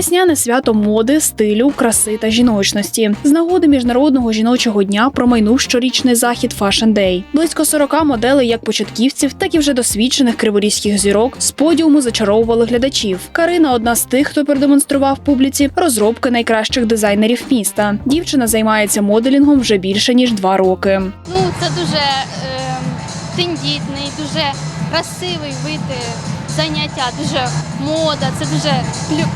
Весняне свято моди, стилю, краси та жіночності. З нагоди міжнародного жіночого дня промайнув щорічний захід Fashion Day. Близько 40 моделей як початківців, так і вже досвідчених криворізьких зірок з подіуму зачаровували глядачів. Карина одна з тих, хто продемонстрував публіці розробки найкращих дизайнерів міста. Дівчина займається моделінгом вже більше ніж два роки. Ну, це дуже е, тендітний, дуже красивий вид е, заняття, дуже мода, це дуже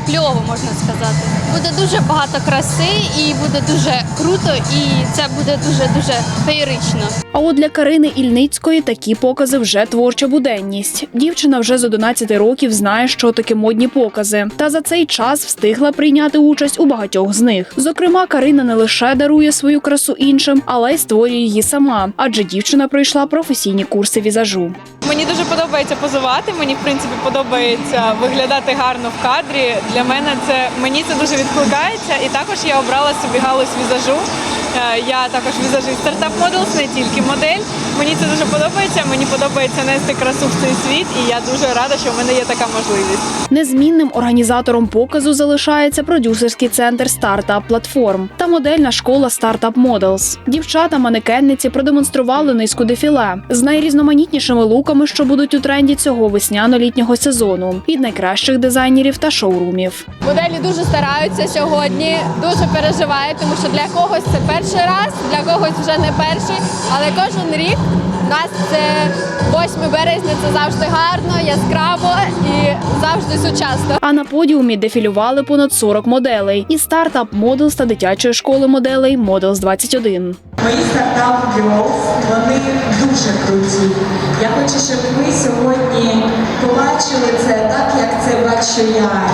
кльово, можна сказати. Буде дуже багато краси і буде дуже круто, і це буде дуже дуже феєрично. А от для Карини Ільницької такі покази вже творча буденність. Дівчина вже з 11 років знає, що таке модні покази, та за цей час встигла прийняти участь у багатьох з них. Зокрема, Карина не лише дарує свою красу іншим, але й створює її сама, адже дівчина пройшла професійні курси візажу. Мені дуже подобається позувати. Мені в принципі подобається виглядати гарно в кадрі. Для мене це мені це дуже відкликається. І також я обрала собі галузь візажу. Е, Я також візажист стартап Models, не тільки модель. Мені це дуже подобається. Мені подобається нести красу в цей світ, і я дуже рада, що в мене є така можливість. Незмінним організатором показу залишається продюсерський центр стартап платформ та модельна школа Startup Models. Дівчата манекенниці продемонстрували низку дефіле з найрізноманітнішими луками, що будуть у тренді цього весняно-літнього сезону від найкращих дизайнерів та шоурумів. Моделі дуже стараються сьогодні, дуже переживають, тому що для когось це перший раз, для когось вже не перший. Але кожен рік у нас це 8 березня, це завжди гарно, яскраво і завжди сучасно. А на подіумі дефілювали понад 40 моделей із стартап Models та дитячої школи моделей Models 21. Мої стартап Girls, вони дуже круті. Я хочу, щоб ви сьогодні побачили це так, як це бачу я.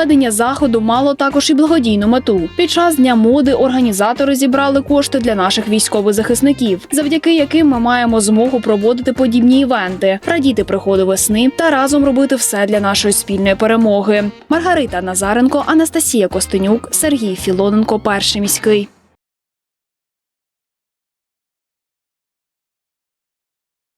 Проведення заходу мало також і благодійну мету. Під час дня моди організатори зібрали кошти для наших військових захисників, завдяки яким ми маємо змогу проводити подібні івенти, радіти приходу весни та разом робити все для нашої спільної перемоги. Маргарита Назаренко, Анастасія Костенюк, Сергій Філоненко, перший міський.